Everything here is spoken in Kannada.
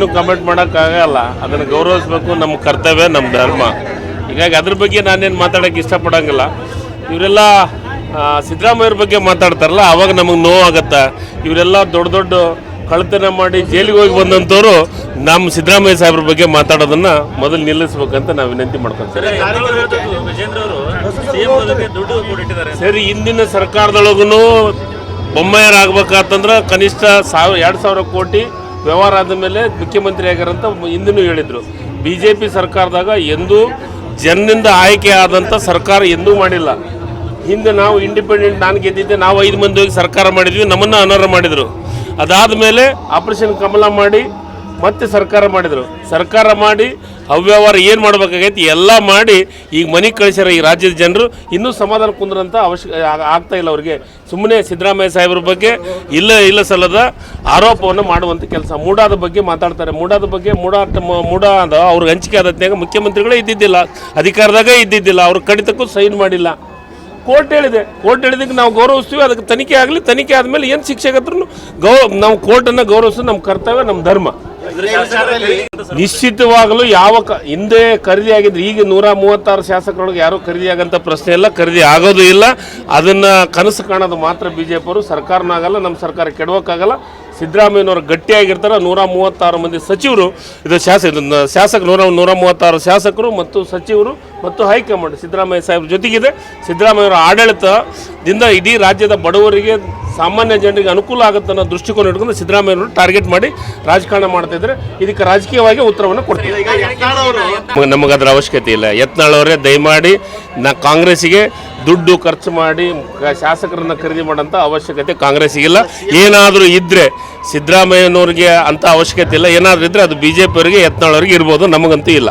ಏನು ಕಮೆಂಟ್ ಮಾಡೋಕ್ಕಾಗಲ್ಲ ಅದನ್ನು ಗೌರವಿಸ್ಬೇಕು ನಮ್ಮ ಕರ್ತವ್ಯ ನಮ್ಮ ಧರ್ಮ. ಹೀಗಾಗಿ ಅದ್ರ ಬಗ್ಗೆ ನಾನೇನು ಮಾತಾಡೋಕೆ ಇಷ್ಟಪಡೋಂಗಿಲ್ಲ. ಇವರೆಲ್ಲ ಸಿದ್ದರಾಮಯ್ಯವ್ರ ಬಗ್ಗೆ ಮಾತಾಡ್ತಾರಲ್ಲ ಆವಾಗ ನಮಗೆ ನೋವಾಗತ್ತೆ ಇವರೆಲ್ಲ ದೊಡ್ಡ ದೊಡ್ಡ ಕಳ್ತನ ಮಾಡಿ ಜೈಲಿಗೆ ಹೋಗಿ ಬಂದಂಥವ್ರು ನಮ್ಮ ಸಿದ್ದರಾಮಯ್ಯ ಸಾಹೇಬ್ರ ಬಗ್ಗೆ ಮಾತಾಡೋದನ್ನ ಮೊದಲು ನಿಲ್ಲಿಸ್ಬೇಕಂತ ನಾವು ವಿನಂತಿ ಮಾಡ್ಕೊಂತೀವಿ. ಸರಿ ಹಿಂದಿನ ಸರ್ಕಾರದೊಳಗೂ ಬೊಮ್ಮಾಯರಾಗಬೇಕಾತಂದ್ರೆ ಕನಿಷ್ಠ ಸಾವಿರ ಎರಡು ಸಾವಿರ ಕೋಟಿ ವ್ಯವಹಾರ ಆದ ಮೇಲೆ ಮುಖ್ಯಮಂತ್ರಿ ಆಗ್ಯಾರಂತ ಹಿಂದಿನೂ ಹೇಳಿದರು. ಬಿ ಜೆ ಪಿ ಸರ್ಕಾರದಾಗ ಎಂದೂ ಜನರಿಂದ ಆಯ್ಕೆ ಆದಂಥ ಸರ್ಕಾರ ಎಂದೂ ಮಾಡಿಲ್ಲ. ಹಿಂದೆ ನಾವು ಇಂಡಿಪೆಂಡೆಂಟ್ ನಾನು ಗೆದ್ದಿದ್ದೆ, ನಾವು ಐದು ಮಂದಿ ಹೋಗಿ ಸರ್ಕಾರ ಮಾಡಿದ್ವಿ, ನಮ್ಮನ್ನು ಅನರ್ಹ ಮಾಡಿದರು. ಅದಾದ ಮೇಲೆ ಆಪರೇಷನ್ ಕಮಲ ಮಾಡಿ ಮತ್ತೆ ಸರ್ಕಾರ ಮಾಡಿದರು. ಸರ್ಕಾರ ಮಾಡಿ ಅವ್ಯವಹಾರ ಏನು ಮಾಡಬೇಕಾಗೈತಿ ಎಲ್ಲ ಮಾಡಿ ಈಗ ಮನೆಗೆ ಕಳಿಸ್ಯಾರ ಈ ರಾಜ್ಯದ ಜನರು. ಇನ್ನೂ ಸಮಾಧಾನ ಕುಂದ್ರಂತ ಅವಶ್ಯಕ ಆ- ಆಗ್ತಾ ಇಲ್ಲ ಅವ್ರಿಗೆ. ಸುಮ್ಮನೆ ಸಿದ್ದರಾಮಯ್ಯ ಸಾಹೇಬ್ರ ಬಗ್ಗೆ ಇಲ್ಲ ಇಲ್ಲ ಸಲ್ಲದ ಆರೋಪವನ್ನು ಮಾಡುವಂಥ ಕೆಲಸ. ಮೂಡಾದ ಬಗ್ಗೆ ಮಾತಾಡ್ತಾರೆ. ಮೂಡಾದ ಬಗ್ಗೆ ಮೂಡಾಟ ಮೂಡ ಅದ. ಅವ್ರಿಗೆ ಹಂಚಿಕೆ ಆದತ್ನಾಗ ಮುಖ್ಯಮಂತ್ರಿಗಳೇ ಇದ್ದಿದ್ದಿಲ್ಲ. ಅಧಿಕಾರದಾಗ ಇದ್ದಿದ್ದಿಲ್ಲ. ಅವ್ರ ಕಡಿತಕ್ಕೂ ಸೈನ್ ಮಾಡಿಲ್ಲ. ಕೋರ್ಟ್ ಹೇಳಿದೆ. ಕೋರ್ಟ್ ಹೇಳಿದಕ್ಕೆ ನಾವು ಗೌರವಿಸ್ತೀವಿ. ಅದಕ್ಕೆ ತನಿಖೆ ಆಗಲಿ, ತನಿಖೆ ಆದಮೇಲೆ ಏನು ಶಿಕ್ಷೆ ಗೌ ನಾವು ಕೋರ್ಟನ್ನು ಗೌರವಿಸೋದು ನಮ್ಮ ಕರ್ತವ್ಯ ನಮ್ಮ ಧರ್ಮ. ನಿಶ್ಚಿತವಾಗಲೂ ಯಾವ ಕ ಹಿಂದೆ ಖರೀದಿ ಆಗಿದ್ರೆ ಈಗ ನೂರ ಮೂವತ್ತಾರು ಶಾಸಕರೊಳಗೆ ಯಾರು ಖರೀದಿ ಆಗಂತ ಪ್ರಶ್ನೆ ಇಲ್ಲ ಖರೀದಿ ಆಗೋದು ಇಲ್ಲ. ಅದನ್ನ ಕನಸು ಕಾಣೋದು ಮಾತ್ರ ಬಿ ಜೆ ಪಿಯವರು ಸರ್ಕಾರನೂ ನಮ್ಮ ಸರ್ಕಾರ ಕೆಡವಕ್ಕಾಗಲ್ಲ. ಸಿದ್ದರಾಮಯ್ಯನವರು ಗಟ್ಟಿಯಾಗಿರ್ತಾರೆ. ನೂರ ಮೂವತ್ತಾರು ಮಂದಿ ಸಚಿವರು ಇದು ಶಾಸಕ ಶಾಸಕ ಶಾಸಕರು ನೂರ ನೂರ ಮೂವತ್ತಾರು ಶಾಸಕರು ಮತ್ತು ಸಚಿವರು ಮತ್ತು ಹೈಕಮಾಂಡ್ ಸಿದ್ದರಾಮಯ್ಯ ಸಾಹೇಬ್ರ ಜೊತೆಗಿದೆ. ಸಿದ್ದರಾಮಯ್ಯವರ ಆಡಳಿತದಿಂದ ಇಡೀ ರಾಜ್ಯದ ಬಡವರಿಗೆ ಸಾಮಾನ್ಯ ಜನರಿಗೆ ಅನುಕೂಲ ಆಗುತ್ತೆ ಅನ್ನೋ ದೃಷ್ಟಿಕೋನ ಇಟ್ಕೊಂಡು ಸಿದ್ದರಾಮಯ್ಯವರು ಟಾರ್ಗೆಟ್ ಮಾಡಿ ರಾಜಕಾರಣ ಮಾಡ್ತಾ ಇದ್ರೆ ಇದಕ್ಕೆ ರಾಜಕೀಯವಾಗಿ ಉತ್ತರವನ್ನು ಕೊಡ್ತೀವಿ. ನಮಗೆ ಅದರ ಅವಶ್ಯಕತೆ ಇಲ್ಲ. ಯತ್ನಾಳವರೇ ದಯಮಾಡಿ ನಾ ಕಾಂಗ್ರೆಸ್ಗೆ ದುಡ್ಡು ಖರ್ಚು ಮಾಡಿ ಶಾಸಕರನ್ನು ಶಾಸಕರನ್ನ ಖರೀದಿ ಮಾಡೋಂಥ ಅವಶ್ಯಕತೆ ಕಾಂಗ್ರೆಸ್ಸಿಗಿಲ್ಲ ಏನಾದರೂ ಇದ್ದರೆ ಸಿದ್ದರಾಮಯ್ಯನವ್ರಿಗೆ ಅಂಥ ಅವಶ್ಯಕತೆ ಇಲ್ಲ. ಏನಾದರೂ ಇದ್ದರೆ ಅದು ಬಿ ಜೆ ಪಿಯವರಿಗೆ ಯತ್ನಾಳವ್ರಿಗೆ ಇರ್ಬೋದು. ನಮಗಂತೂ ಇಲ್ಲ.